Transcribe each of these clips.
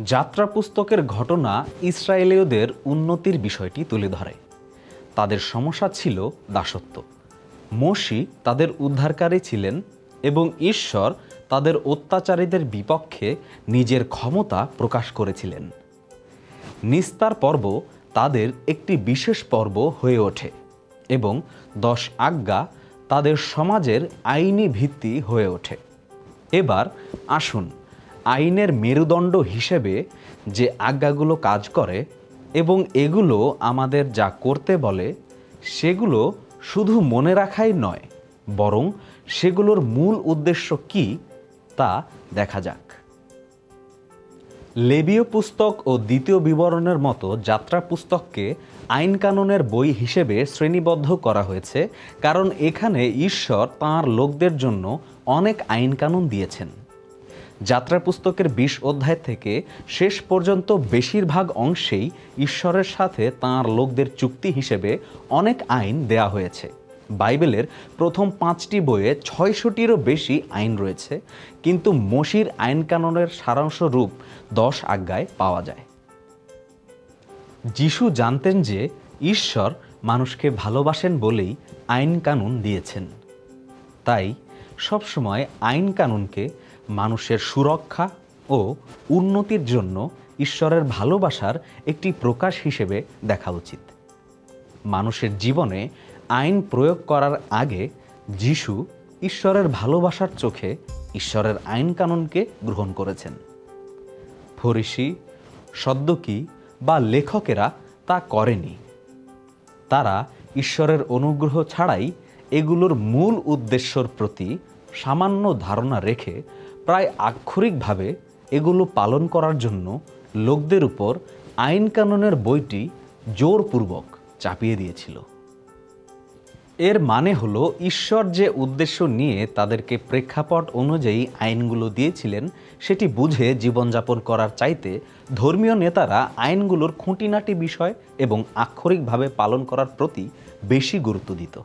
যাত্রা পুস্তকের ঘটনা ইসরায়েলীয়দের উন্নতির বিষয়টি তুলে ধরে। তাদের সমস্যা ছিল দাসত্ব। মসি তাদের উদ্ধারকারী ছিলেন এবং ঈশ্বর তাদের অত্যাচারীদের বিপক্ষে নিজের ক্ষমতা প্রকাশ করেছিলেন। নিস্তার পর্ব তাদের একটি বিশেষ পর্ব হয়ে ওঠে এবং দশ আজ্ঞা তাদের সমাজের আইনি ভিত্তি হয়ে ওঠে। এবার আসুন আইনের মেরুদণ্ড হিসেবে যে আজ্ঞাগুলো কাজ করে এবং এগুলো আমাদের যা করতে বলে, সেগুলো শুধু মনে রাখাই নয়, বরং সেগুলোর মূল উদ্দেশ্য কি তা দেখা যাক। লেবীয় পুস্তক ও দ্বিতীয় বিবরণের মতো যাত্রা পুস্তককে আইন কানুনের বই হিসেবে শ্রেণীবদ্ধ করা হয়েছে, কারণ এখানে ঈশ্বর তাঁর লোকদের জন্য অনেক আইন কানুন দিয়েছেন। যাত্রা পুস্তকের বিশ অধ্যায় থেকে শেষ পর্যন্ত বেশিরভাগ অংশেই ঈশ্বরের সাথে তাঁর লোকদের চুক্তি হিসেবে অনেক আইন দেয়া হয়েছে। বাইবেলের প্রথম পাঁচটি বইয়ে ছয়শটিরও বেশি আইন রয়েছে, কিন্তু মসির আইন কানুনের সারাংশ রূপ দশ আজ্ঞায় পাওয়া যায়। যিশু জানতেন যে ঈশ্বর মানুষকে ভালোবাসেন বলেই আইন কানুন দিয়েছেন। তাই সবসময় আইন কানুনকে মানুষের সুরক্ষা ও উন্নতির জন্য ঈশ্বরের ভালোবাসার একটি প্রকাশ হিসেবে দেখা উচিত। মানুষের জীবনে আইন প্রয়োগ করার আগে যিশু ঈশ্বরের ভালোবাসার চোখে ঈশ্বরের আইন কানুনকে গ্রহণ করেছেন। ফরিসি, সদ্যকি বা লেখকেরা তা করেনি। তারা ঈশ্বরের অনুগ্রহ ছাড়াই এগুলোর মূল উদ্দেশ্যর প্রতি সামান্য ধারণা রেখে প্রায় আক্ষরিকভাবে এগুলো পালন করার জন্য লোকদের উপর আইন কানুনের বইটি জোরপূর্বক চাপিয়ে দিয়েছিল। এর মানে হলো ঈশ্বর যে উদ্দেশ্য নিয়ে তাদেরকে প্রেক্ষাপট অনুযায়ী আইনগুলো দিয়েছিলেন, সেটি বুঝে জীবনযাপন করার চাইতে ধর্মীয় নেতারা আইনগুলোর খুঁটিনাটি বিষয় এবং আক্ষরিকভাবে পালন করার প্রতি বেশি গুরুত্ব দিত।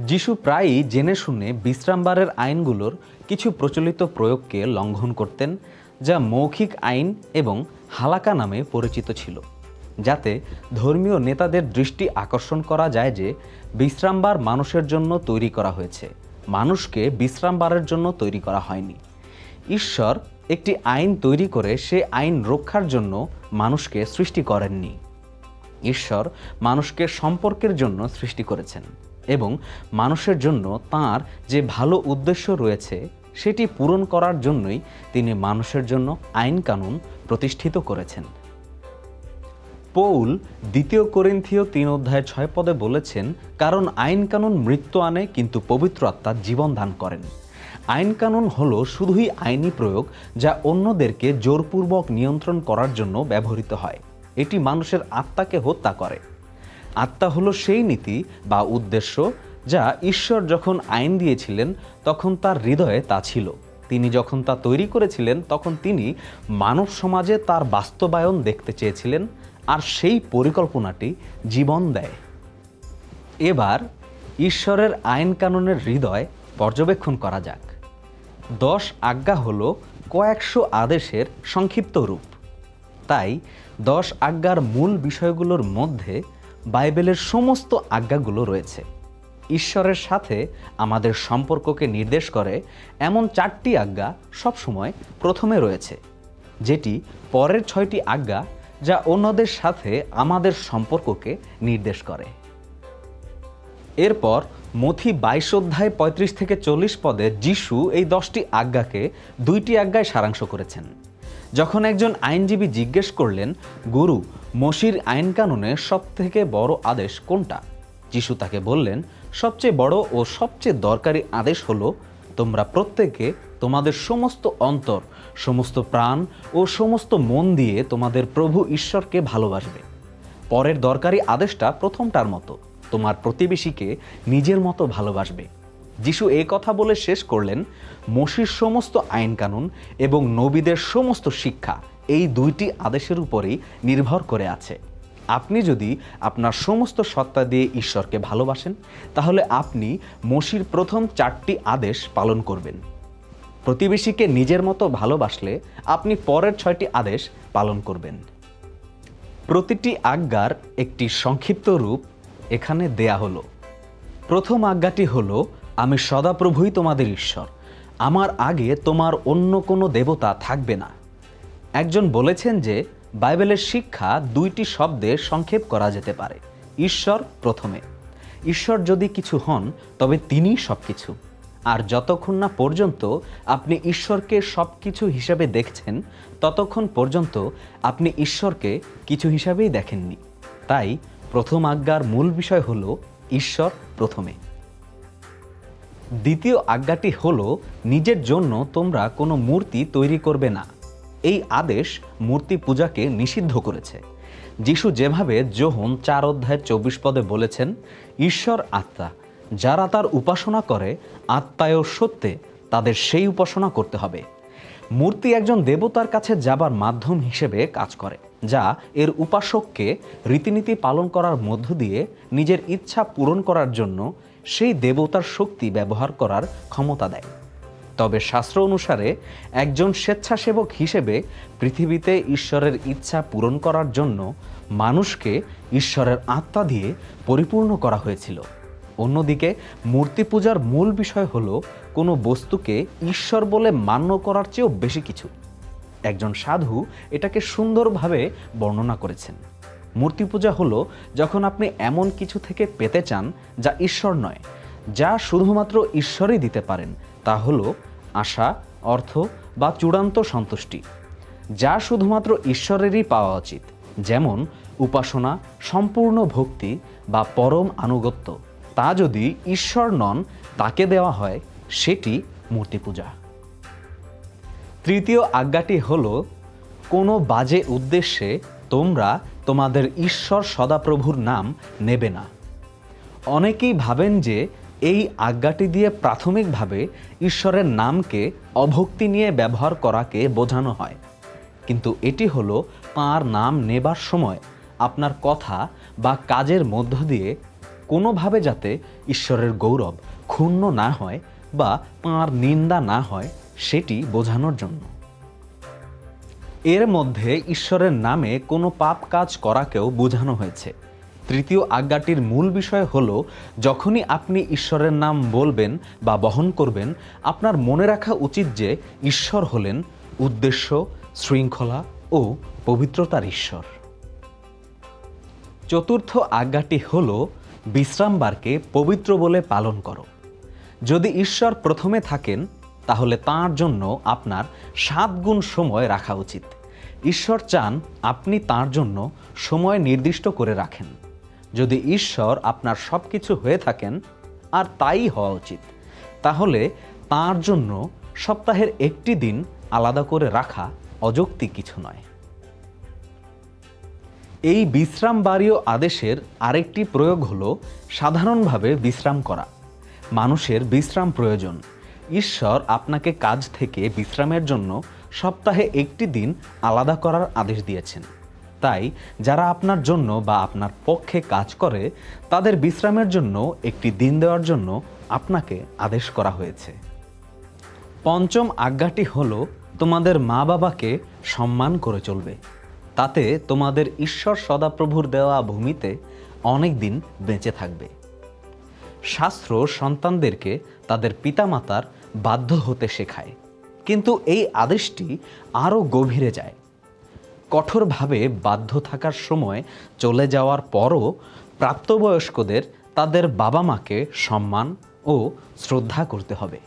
যিশু প্রায়ই জেনে শুনে বিশ্রামবারের আইনগুলোর কিছু প্রচলিত প্রয়োগকে লঙ্ঘন করতেন, যা মৌখিক আইন এবং হালাকা নামে পরিচিত ছিল, যাতে ধর্মীয় নেতাদের দৃষ্টি আকর্ষণ করা যায় যে বিশ্রামবার মানুষের জন্য তৈরি করা হয়েছে, মানুষকে বিশ্রামবারের জন্য তৈরি করা হয়নি। ঈশ্বর একটি আইন তৈরি করে সে আইন রক্ষার জন্য মানুষকে সৃষ্টি করেননি। ঈশ্বর মানুষকে সম্পর্কের জন্য সৃষ্টি করেছেন। এবং মানুষের জন্য তার যে ভালো উদ্দেশ্য রয়েছে, সেটি পূরণ করার জন্যই তিনি মানুষের জন্য আইন কানুন প্রতিষ্ঠিত করেছেন। পৌল দ্বিতীয় করিন্থীয় তিন অধ্যায় ছয় পদে বলেছেন, কারণ আইন কানুন মৃত্যু আনে, কিন্তু পবিত্র আত্মা জীবন দান করেন। আইন কানুন হল শুধুই আইনি প্রয়োগ, যা অন্যদেরকে জোরপূর্বক নিয়ন্ত্রণ করার জন্য ব্যবহৃত হয়। এটি মানুষের আত্মাকে হত্যা করে। আত্মা হলো সেই নীতি বা উদ্দেশ্য যা ঈশ্বর যখন আইন দিয়েছিলেন, তখন তার হৃদয়ে তা ছিল। তিনি যখন তা তৈরি করেছিলেন, তখন তিনি মানব সমাজে তার বাস্তবায়ন দেখতে চেয়েছিলেন আর সেই পরিকল্পনাটি জীবন দেয়। এবার ঈশ্বরের আইন কানুনের হৃদয় পর্যবেক্ষণ করা যাক। দশ আজ্ঞা হল কয়েকশো আদেশের সংক্ষিপ্ত রূপ। তাই দশ আজ্ঞার মূল বিষয়গুলোর মধ্যে বাইবেলের সমস্ত আজ্ঞাগুলো রয়েছে। ঈশ্বরের সাথে আমাদের সম্পর্ককে নির্দেশ করে এমন চারটি আজ্ঞা সবসময় প্রথমে রয়েছে, যেটি পরের ছয়টি আজ্ঞা যা অন্যদের সাথে আমাদের সম্পর্ককে নির্দেশ করে। এরপর মথি বাইশ অধ্যায় পঁয়ত্রিশ থেকে চল্লিশ পদে যিশু এই দশটি আজ্ঞাকে দুইটি আজ্ঞায় সারাংশ করেছেন। যখন একজন আইনজীবী জিজ্ঞেস করলেন, গুরু, মসির আইন কানুনে সব থেকে বড় আদেশ কোনটা? যিশু তাকে বললেন, সবচেয়ে বড় ও সবচেয়ে দরকারি আদেশ হলো, তোমরা প্রত্যেকে তোমাদের সমস্ত অন্তর, সমস্ত প্রাণ ও সমস্ত মন দিয়ে তোমাদের প্রভু ঈশ্বরকে ভালোবাসবে। পরের দরকারি আদেশটা প্রথমটার মতো, তোমার প্রতিবেশীকে নিজের মতো ভালোবাসবে। যিশু এই কথা বলে শেষ করলেন, মসির সমস্ত আইন কানুন এবং নবীদের সমস্ত শিক্ষা এই দুইটি আদেশের উপরেই নির্ভর করে আছে। আপনি যদি আপনার সমস্ত সত্তা দিয়ে ঈশ্বরকে ভালোবাসেন, তাহলে আপনি মসির প্রথম চারটি আদেশ পালন করবেন। প্রতিবেশীকে নিজের মতো ভালোবাসলে আপনি পরের ছয়টি আদেশ পালন করবেন। প্রতিটি আজ্ঞার একটি সংক্ষিপ্ত রূপ এখানে দেয়া হলো। প্রথম আজ্ঞাটি হলো আমি সদাপ্রভুই তোমাদের ঈশ্বর। আমার আগে তোমার অন্য কোনো দেবতা থাকবে না। একজন বলেছেন যে, বাইবেলের শিক্ষা দুইটি শব্দে সংক্ষেপ করা যেতে পারে, ঈশ্বর প্রথমে। ঈশ্বর যদি কিছু হন, তবে তিনিই সব কিছু আর যতক্ষণ না পর্যন্ত আপনি ঈশ্বরকে সব কিছু হিসাবে দেখছেন, ততক্ষণ পর্যন্ত আপনি ঈশ্বরকে কিছু হিসাবেই দেখেননি। তাই প্রথম আজ্ঞার মূল বিষয় হলো, ঈশ্বর প্রথমে। দ্বিতীয় আজ্ঞাটি হল, নিজের জন্য তোমরা কোনো মূর্তি তৈরি করবে না। এই আদেশ মূর্তি পূজাকে নিষিদ্ধ করেছে। যিশু যেভাবে যোহন চার অধ্যায়ের চব্বিশ পদে বলেছেন, ঈশ্বর আত্মা, যারা তার উপাসনা করে আত্মায় সত্যে, তাদের সেই উপাসনা করতে হবে। মূর্তি একজন দেবতার কাছে যাবার মাধ্যম হিসেবে কাজ করে, যা এর উপাসককে রীতিনীতি পালন করার মধ্য দিয়ে নিজের ইচ্ছা পূরণ করার জন্য সেই দেবতার শক্তি ব্যবহার করার ক্ষমতা দেয়। তবে শাস্ত্র অনুসারে একজন স্বেচ্ছাসেবক হিসেবে পৃথিবীতে ঈশ্বরের ইচ্ছা পূরণ করার জন্য মানুষকে ঈশ্বরের আত্মা দিয়ে পরিপূর্ণ করা হয়েছিল। অন্যদিকে মূর্তি পূজার মূল বিষয় হল কোনো বস্তুকে ঈশ্বর বলে মান্য করার চেয়েও বেশি কিছু। একজন সাধু এটাকে সুন্দরভাবে বর্ণনা করেছেন। মূর্তি পূজা হলো যখন আপনি এমন কিছু থেকে পেতে চান যা ঈশ্বর নয়, যা শুধুমাত্র ঈশ্বরই দিতে পারেন। তা হলো আশা, অর্থ বা চূড়ান্ত সন্তুষ্টি, যা শুধুমাত্র ঈশ্বরেরই পাওয়া উচিত। যেমন উপাসনা, সম্পূর্ণ ভক্তি বা পরম আনুগত্য। তা যদি ঈশ্বর নন, তাকে দেওয়া হয় সেটি মূর্তি পূজা। তৃতীয় আজ্ঞাটি হল কোনো বাজে উদ্দেশ্যে তোমরা তোমাদের ঈশ্বর সদাপ্রভুর নাম নেবে না। অনেকেই ভাবেন যে এই আজ্ঞাটি দিয়ে প্রাথমিকভাবে ঈশ্বরের নামকে অভক্তি নিয়ে ব্যবহার করাকে বোঝানো হয়। কিন্তু এটি হলো তাঁর নাম নেবার সময় আপনার কথা বা কাজের মধ্য দিয়ে কোনোভাবে যাতে ঈশ্বরের গৌরব ক্ষুণ্ণ না হয় বা তাঁর নিন্দা না হয় সেটি বোঝানোর জন্য। এর মধ্যে ঈশ্বরের নামে কোনো পাপ কাজ করাকেও বোঝানো হয়েছে। তৃতীয় আজ্ঞাটির মূল বিষয় হল, যখনই আপনি ঈশ্বরের নাম বলবেন বা বহন করবেন, আপনার মনে রাখা উচিত যে ঈশ্বর হলেন উদ্দেশ্য, শৃঙ্খলা ও পবিত্রতার ঈশ্বর। চতুর্থ আজ্ঞাটি হল, বিশ্রামবারকে পবিত্র বলে পালন করো। যদি ঈশ্বর প্রথমে থাকেন, তাহলে তাঁর জন্য আপনার সাত গুণ সময় রাখা উচিত। ঈশ্বর চান আপনি তাঁর জন্য সময় নির্দিষ্ট করে রাখেন। যদি ঈশ্বর আপনার সব কিছু হয়ে থাকেন, আর তাই হওয়া উচিত, তাহলে তাঁর জন্য সপ্তাহের একটি দিন আলাদা করে রাখা অযৌক্তিক কিছু নয়। এই বিশ্রাম বাড়ীয় আদেশের আরেকটি প্রয়োগ হল সাধারণভাবে বিশ্রাম করা। মানুষের বিশ্রাম প্রয়োজন। ঈশ্বর আপনাকে কাজ থেকে বিশ্রামের জন্য সপ্তাহে একটি দিন আলাদা করার আদেশ দিয়েছেন। তাই যারা আপনার জন্য বা আপনার পক্ষে কাজ করে, তাদের বিশ্রামের জন্য একটি দিন দেওয়ার জন্য আপনাকে আদেশ করা হয়েছে। পঞ্চম আজ্ঞাটি হল, তোমাদের মা বাবাকে সম্মান করে চলবে। তাতে তোমাদের ঈশ্বর সদাপ্রভুর দেওয়া ভূমিতে অনেক দিন বেঁচে থাকবে। শাস্ত্র সন্তানদেরকে তাদের পিতামাতার বাধ্য হতে শেখায়। কিন্তু এই আদেশটি আরও গভীরে যায়। কঠোরভাবে বাধ্য থাকার সময় চলে যাওয়ার পরও প্রাপ্তবয়স্কদের তাদের বাবা মাকে সম্মান ও শ্রদ্ধা করতে হবে।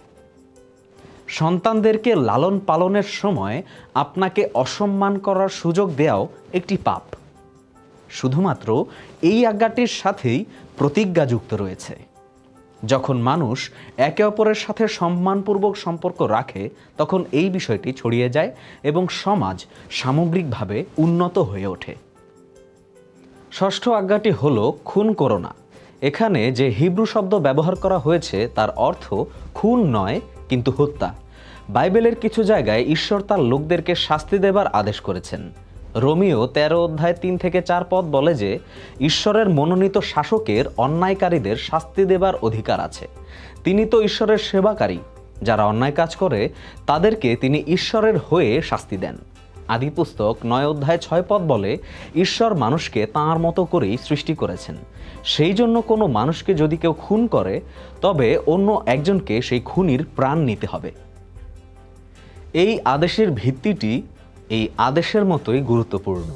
সন্তানদেরকে লালন পালনের সময় আপনাকে অসম্মান করার সুযোগ দেওয়াও একটি পাপ। শুধুমাত্র এই আজ্ঞাটির সাথেই প্রতিজ্ঞাযুক্ত রয়েছে। যখন মানুষ একে অপরের সাথে সম্মানপূর্বক সম্পর্ক রাখে, তখন এই বিষয়টি ছড়িয়ে যায় এবং সমাজ সামগ্রিকভাবে উন্নত হয়ে ওঠে। ষষ্ঠ আজ্ঞাটি হল খুন করো না। এখানে যে হিব্রু শব্দ ব্যবহার করা হয়েছে, তার অর্থ খুন নয়, কিন্তু হত্যা। বাইবেলের কিছু জায়গায় ঈশ্বর তার লোকদেরকে শাস্তি দেবার আদেশ করেছেন। রোমিও তেরো অধ্যায় তিন থেকে চার পদ বলে যে, ঈশ্বরের মনোনীত শাসকের অন্যায়কারীদের শাস্তি দেবার অধিকার আছে। তিনি তো ঈশ্বরের সেবাকারী, যারা অন্যায় কাজ করে, তাদেরকে তিনি ঈশ্বরের হয়ে শাস্তি দেন। আদিপুস্তক নয় অধ্যায় ছয় পদ বলে, ঈশ্বর মানুষকে তাঁর মতো করেই সৃষ্টি করেছেন। সেই জন্য কোনো মানুষকে যদি কেউ খুন করে, তবে অন্য একজনকে সেই খুনির প্রাণ নিতে হবে। এই আদেশের ভিত্তিটি এই আদেশের মতোই গুরুত্বপূর্ণ।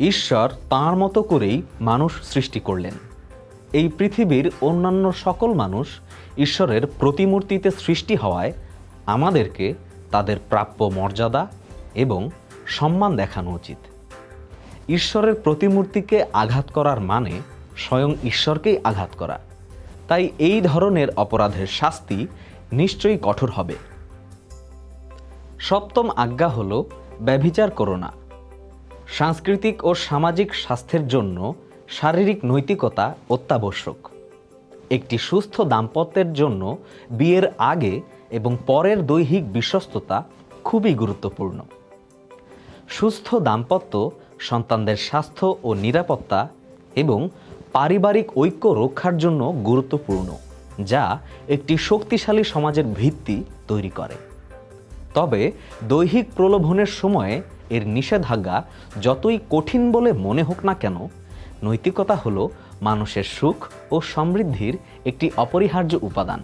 ঈশ্বর তাঁর মতো করেই মানুষ সৃষ্টি করলেন। এই পৃথিবীর অন্যান্য সকল মানুষ ঈশ্বরের প্রতিমূর্তিতে সৃষ্টি হওয়ায় আমাদেরকে তাদের প্রাপ্য মর্যাদা এবং সম্মান দেখানো উচিত। ঈশ্বরের প্রতিমূর্তিকে আঘাত করার মানে স্বয়ং ঈশ্বরকেই আঘাত করা। তাই এই ধরনের অপরাধের শাস্তি নিশ্চয়ই কঠোর হবে। সপ্তম আজ্ঞা হল ব্যভিচার করো না। সাংস্কৃতিক ও সামাজিক স্বাস্থ্যের জন্য শারীরিক নৈতিকতা অত্যাবশ্যক। একটি সুস্থ দাম্পত্যের জন্য বিয়ের আগে এবং পরের দৈহিক বিশ্বস্ততা খুবই গুরুত্বপূর্ণ। সুস্থ দাম্পত্য, সন্তানদের স্বাস্থ্য ও নিরাপত্তা এবং পারিবারিক ঐক্য রক্ষার জন্য গুরুত্বপূর্ণ, যা একটি শক্তিশালী সমাজের ভিত্তি তৈরি করে। তবে দৈহিক প্রলোভনের সময়ে এর নিষেধাজ্ঞা যতই কঠিন বলে মনে হোক না কেন, নৈতিকতা হল মানুষের সুখ ও সমৃদ্ধির একটি অপরিহার্য উপাদান।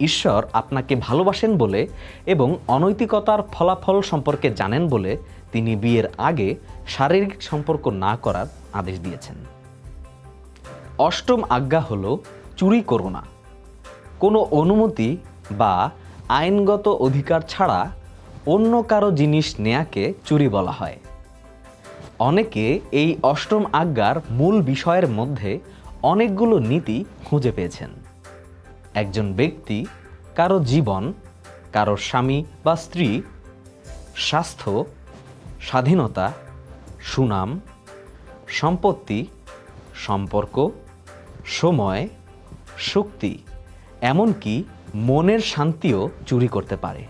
ঈশ্বর আপনাকে ভালোবাসেন বলে এবং অনৈতিকতার ফলাফল সম্পর্কে জানেন বলে তিনি বিয়ের আগে শারীরিক সম্পর্ক না করার আদেশ দিয়েছেন। অষ্টম আজ্ঞা হল চুরি করো না। কোনো অনুমতি বা আইনগত অধিকার ছাড়া অন্য কারও জিনিস নেয়াকে চুরি বলা হয়। অনেকে এই অষ্টম আজ্ঞার মূল বিষয়ের মধ্যে অনেকগুলো নীতি খুঁজে পেয়েছেন। একজন ব্যক্তি, কারও জীবন, কারও স্বামী বা স্ত্রী, স্বাস্থ্য, স্বাধীনতা, সুনাম, সম্পত্তি, সম্পর্ক, সময়, শক্তি, এমনকি মনের শান্তিও চুরি করতে পারে।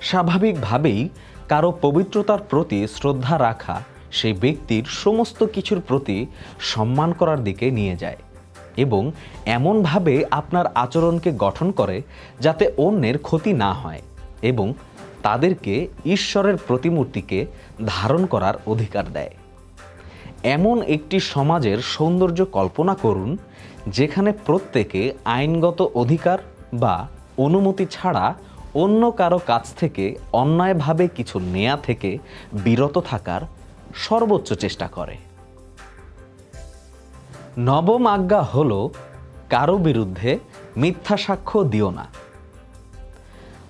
স্বাভাবিকভাবেই কারও পবিত্রতার প্রতি শ্রদ্ধা রাখা সেই ব্যক্তির সমস্ত কিছুর প্রতি সম্মান করার দিকে নিয়ে যায় এবং এমনভাবে আপনার আচরণকে গঠন করে যাতে অন্যের ক্ষতি না হয় এবং তাদেরকে ঈশ্বরের প্রতিমূর্তিকে ধারণ করার অধিকার দেয়। এমন একটি সমাজের সৌন্দর্য কল্পনা করুন যেখানে প্রত্যেকে আইনগত অধিকার বা অনুমতি ছাড়া অন্য কারও কাছ থেকে অন্যায়ভাবে কিছু নেয়া থেকে বিরত থাকার সর্বোচ্চ চেষ্টা করে। নবম আজ্ঞা হল, কারও বিরুদ্ধে মিথ্যা সাক্ষ্য দিও না।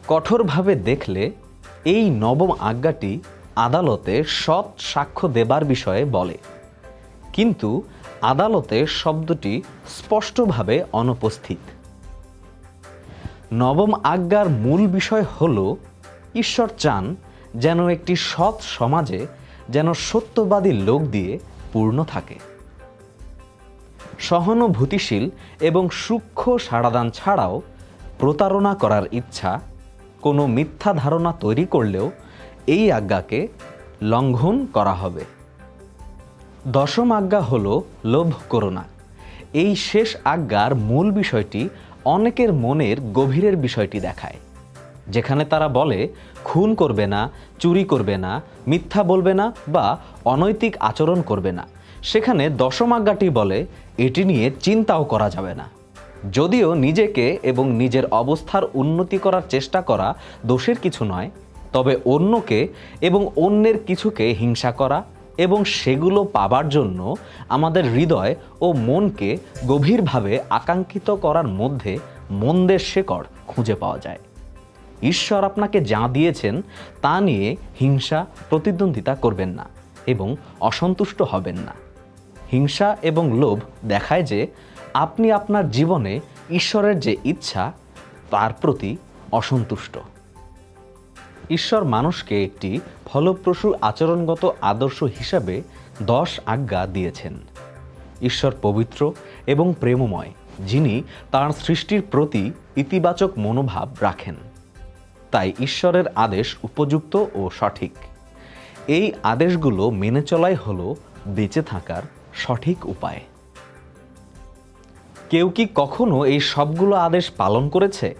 কঠোরভাবে দেখলে এই নবম আজ্ঞাটি আদালতে সৎ সাক্ষ্য দেবার বিষয়ে বলে। কিন্তু আদালতে শব্দটি স্পষ্টভাবে অনুপস্থিত। নবম আজ্ঞার মূল বিষয় হল, ঈশ্বর চান যেন একটি সৎ সমাজে যেন সত্যবাদী লোক দিয়ে পূর্ণ থাকে। সহানুভূতিশীল এবং সূক্ষ্ম সাড়াদান ছাড়াও প্রতারণা করার ইচ্ছা, কোনো মিথ্যা ধারণা তৈরি করলেও এই আজ্ঞাকে লঙ্ঘন করা হবে। দশম আজ্ঞা হল লোভ করো না। এই শেষ আজ্ঞার মূল বিষয়টি অনেকের মনের গভীরের বিষয়টি দেখায়, যেখানে তারা বলে, খুন করবে না, চুরি করবে না, মিথ্যা বলবে না বা অনৈতিক আচরণ করবে না। সেখানে দশম আজ্ঞাটি বলে, এটি নিয়ে চিন্তাও করা যাবে না। যদিও নিজেকে এবং নিজের অবস্থার উন্নতি করার চেষ্টা করা দোষের কিছু নয়, তবে অন্যকে এবং অন্যের কিছুকে হিংসা করা এবং সেগুলো পাবার জন্য আমাদের হৃদয় ও মনকে গভীরভাবে আকাঙ্ক্ষিত করার মধ্যে মন্দের শেকড় খুঁজে পাওয়া যায়। ঈশ্বর আপনাকে যা দিয়েছেন তা নিয়ে হিংসা প্রতিদ্বন্দ্বিতা করবেন না এবং অসন্তুষ্ট হবেন না। হিংসা এবং লোভ দেখায় যে আপনি আপনার জীবনে ঈশ্বরের যে ইচ্ছা, তার প্রতি অসন্তুষ্ট। ঈশ্বর মানুষকে একটি ফলপ্রসূ আচরণগত আদর্শ হিসাবে দশ আজ্ঞা দিয়েছেন। ঈশ্বর পবিত্র এবং প্রেমময়, যিনি তার সৃষ্টির প্রতি ইতিবাচক মনোভাব রাখেন। তাই ঈশ্বরের আদেশ উপযুক্ত ও সঠিক। এই আদেশগুলো মেনে চলাই হলো বেঁচে থাকার সঠিক উপায়। কেউ কি কখনো এই সবগুলো আদেশ পালন করেছে?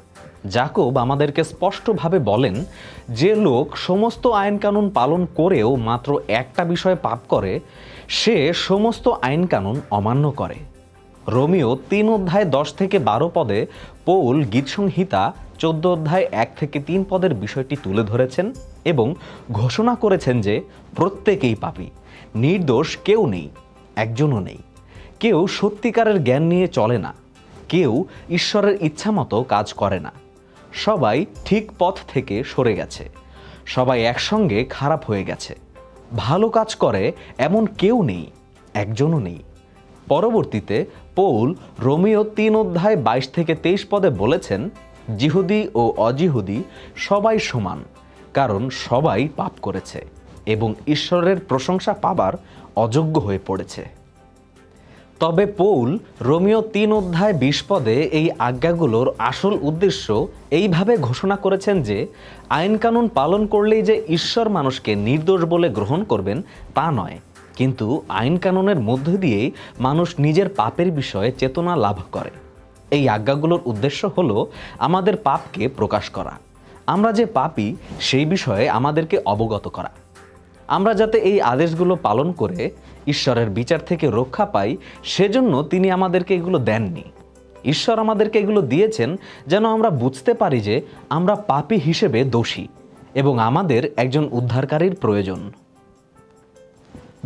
জাকব আমাদেরকে স্পষ্টভাবে বলেন, যে লোক সমস্ত আইনকানুন পালন করেও মাত্র একটা বিষয়ে পাপ করে, সে সমস্ত আইনকানুন অমান্য করে। রোমিও তিন অধ্যায় দশ থেকে বারো পদে পৌল গীতসংহিতা, চোদ্দ অধ্যায় এক থেকে তিন পদের বিষয়টি তুলে ধরেছেন এবং ঘোষণা করেছেন যে প্রত্যেকেই পাপী, নির্দোষ কেউ নেই, একজনও নেই। কেউ সত্যিকারের জ্ঞান নিয়ে চলে না, কেউ ঈশ্বরের ইচ্ছামতো কাজ করে না। সবাই ঠিক পথ থেকে সরে গেছে। সবাই একসঙ্গে খারাপ হয়ে গেছে। ভালো কাজ করে এমন কেউ নেই, একজনও নেই। পরবর্তীতে পৌল রোমিও তিন অধ্যায় বাইশ থেকে তেইশ পদে বলেছেন জিহুদি ও অজিহুদি সবাই সমান, কারণ সবাই পাপ করেছে এবং ঈশ্বরের প্রশংসা পাবার অযোগ্য হয়ে পড়েছে। তবে পৌল রোমিও তিন অধ্যায় বিশ পদে এই আজ্ঞাগুলোর আসল উদ্দেশ্য এইভাবে ঘোষণা করেছেন যে, আইনকানুন পালন করলেই যে ঈশ্বর মানুষকে নির্দোষ বলে গ্রহণ করবেন তা নয়। কিন্তু আইনকানুনের মধ্য দিয়েই মানুষ নিজের পাপের বিষয়ে চেতনা লাভ করে। এই আজ্ঞাগুলোর উদ্দেশ্য হলো আমাদের পাপকে প্রকাশ করা। আমরা যে পাপি, সেই বিষয়ে আমাদেরকে অবগত করা। আমরা যাতে এই আদেশগুলো পালন করে ঈশ্বরের বিচার থেকে রক্ষা পাই, সেজন্য তিনি আমাদেরকে এগুলো দেননি। ঈশ্বর আমাদেরকে এগুলো দিয়েছেন যেন আমরা বুঝতে পারি যে আমরা পাপী হিসেবে দোষী এবং আমাদের একজন উদ্ধারকারীর প্রয়োজন।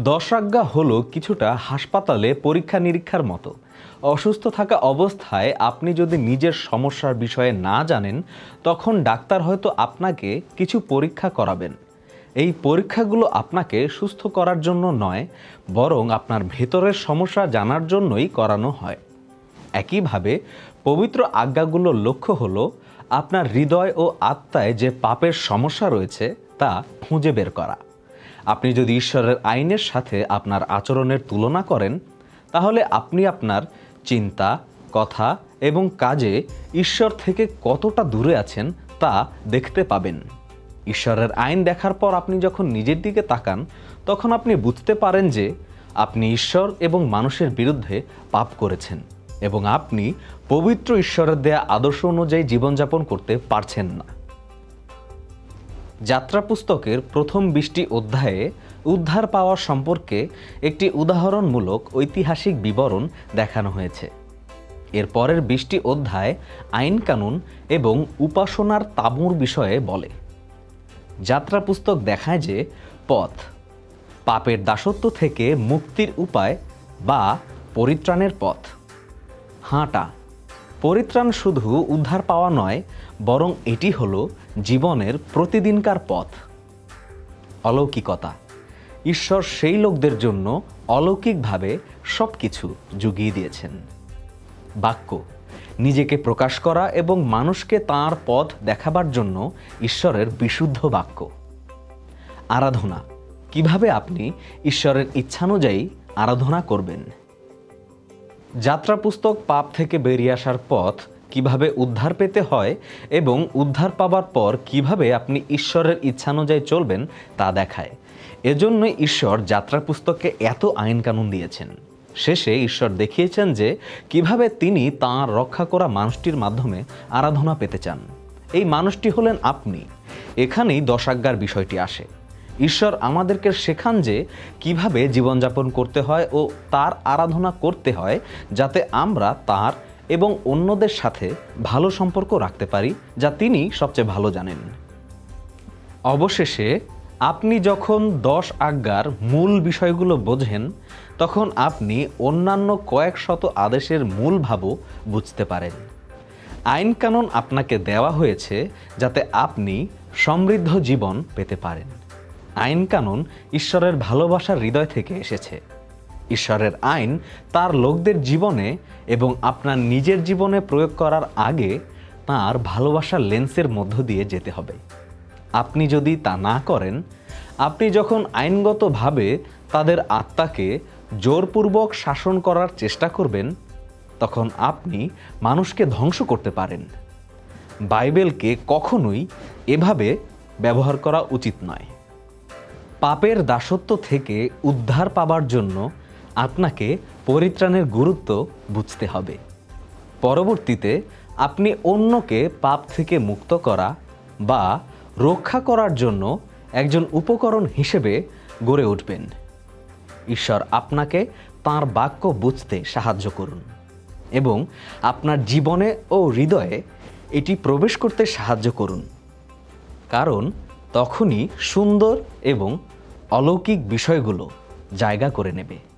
দশাজ্ঞা হলো কিছুটা হাসপাতালে পরীক্ষা নিরীক্ষার মতো। অসুস্থ থাকা অবস্থায় আপনি যদি নিজের সমস্যার বিষয়ে না জানেন, তখন ডাক্তার হয়তো আপনাকে কিছু পরীক্ষা করাবেন। এই পরীক্ষাগুলো আপনাকে সুস্থ করার জন্য নয়, বরং আপনার ভেতরের সমস্যা জানার জন্যই করানো হয়। একইভাবে পবিত্র আজ্ঞাগুলোর লক্ষ্য হল আপনার হৃদয় ও আত্মায় যে পাপের সমস্যা রয়েছে তা খুঁজে বের করা। আপনি যদি ঈশ্বরের আইনের সাথে আপনার আচরণের তুলনা করেন, তাহলে আপনি আপনার চিন্তা, কথা এবং কাজে ঈশ্বর থেকে কতটা দূরে আছেন তা দেখতে পাবেন। ঈশ্বরের আইন দেখার পর আপনি যখন নিজের দিকে তাকান, তখন আপনি বুঝতে পারেন যে আপনি ঈশ্বর এবং মানুষের বিরুদ্ধে পাপ করেছেন এবং আপনি পবিত্র ঈশ্বরের দেয়া আদর্শ অনুযায়ী জীবনযাপন করতে পারছেন না। যাত্রা পুস্তকের প্রথম বিশটি অধ্যায়ে উদ্ধার পাওয়া সম্পর্কে একটি উদাহরণমূলক ঐতিহাসিক বিবরণ দেখানো হয়েছে। এর পরের বিশটি অধ্যায় আইন কানুন এবং উপাসনার তাঁবুর বিষয়ে বলে। যাত্রা পুস্তক দেখায় যে পথ, পাপের দাসত্ব থেকে মুক্তির উপায় বা পরিত্রাণের পথ। হাঁটা, পরিত্রাণ শুধু উদ্ধার পাওয়া নয়, বরং এটি হলো জীবনের প্রতিদিনকার পথ। অলৌকিকতা, ঈশ্বর সেই লোকদের জন্য অলৌকিকভাবে সব কিছু জুগিয়ে দিয়েছেন। বাক্য নিজেকে প্রকাশ করা এবং মানুষকে তার পথ দেখাবার জন্য ঈশ্বরের বিশুদ্ধ বাক্য। আরাধনা। কীভাবে আপনি ঈশ্বরের ইচ্ছানুযায়ী আরাধনা করবেন? যাত্রা পুস্তক পাপ থেকে বেরিয়ে আসার পথ কীভাবে উদ্ধার পেতে হয় এবং উদ্ধার পাবার পর কীভাবে আপনি ঈশ্বরের ইচ্ছানুযায়ী চলবেন তা দেখায়। এজন্যই ঈশ্বর যাত্রা পুস্তককে এত আইন কানুন দিয়েছেন। শেষে ঈশ্বর দেখিয়েছেন যে কীভাবে তিনি তাঁর রক্ষা করা মানুষটির মাধ্যমে আরাধনা পেতে চান। এই মানুষটি হলেন আপনি। এখানেই দশাজ্ঞার বিষয়টি আসে। ঈশ্বর আমাদেরকে শেখান যে কীভাবে জীবনযাপন করতে হয় ও তার আরাধনা করতে হয় যাতে আমরা তার এবং অন্যদের সাথে ভালো সম্পর্ক রাখতে পারি, যা তিনি সবচেয়ে ভালো জানেন। অবশেষে আপনি যখন দশ আজ্ঞার মূল বিষয়গুলো বোঝেন, তখন আপনি অন্যান্য কয়েক শত আদেশের মূল ভাবও বুঝতে পারেন। আইন কানুন আপনাকে দেওয়া হয়েছে যাতে আপনি সমৃদ্ধ জীবন পেতে পারেন। আইন কানুন ঈশ্বরের ভালোবাসার হৃদয় থেকে এসেছে। ঈশ্বরের আইন তার লোকদের জীবনে এবং আপনার নিজের জীবনে প্রয়োগ করার আগে তার ভালোবাসার লেন্সের মধ্য দিয়ে যেতে হবে। আপনি যদি তা না করেন, আপনি যখন আইনগতভাবে তাদের আত্মাকে জোরপূর্বক শাসন করার চেষ্টা করবেন, তখন আপনি মানুষকে ধ্বংস করতে পারেন। বাইবেলকে কখনোই এভাবে ব্যবহার করা উচিত নয়। পাপের দাসত্ব থেকে উদ্ধার পাবার জন্য আপনাকে পরিত্রাণের গুরুত্ব বুঝতে হবে। পরবর্তীতে আপনি অন্যকে পাপ থেকে মুক্ত করা বা রক্ষা করার জন্য একজন উপকরণ হিসেবে গড়ে উঠবেন। ঈশ্বর আপনাকে তার বাক্য বুঝতে সাহায্য করুন এবং আপনার জীবনে ও হৃদয়ে এটি প্রবেশ করতে সাহায্য করুন। কারণ তখনই সুন্দর এবং অলৌকিক বিষয়গুলো জায়গা করে নেবে।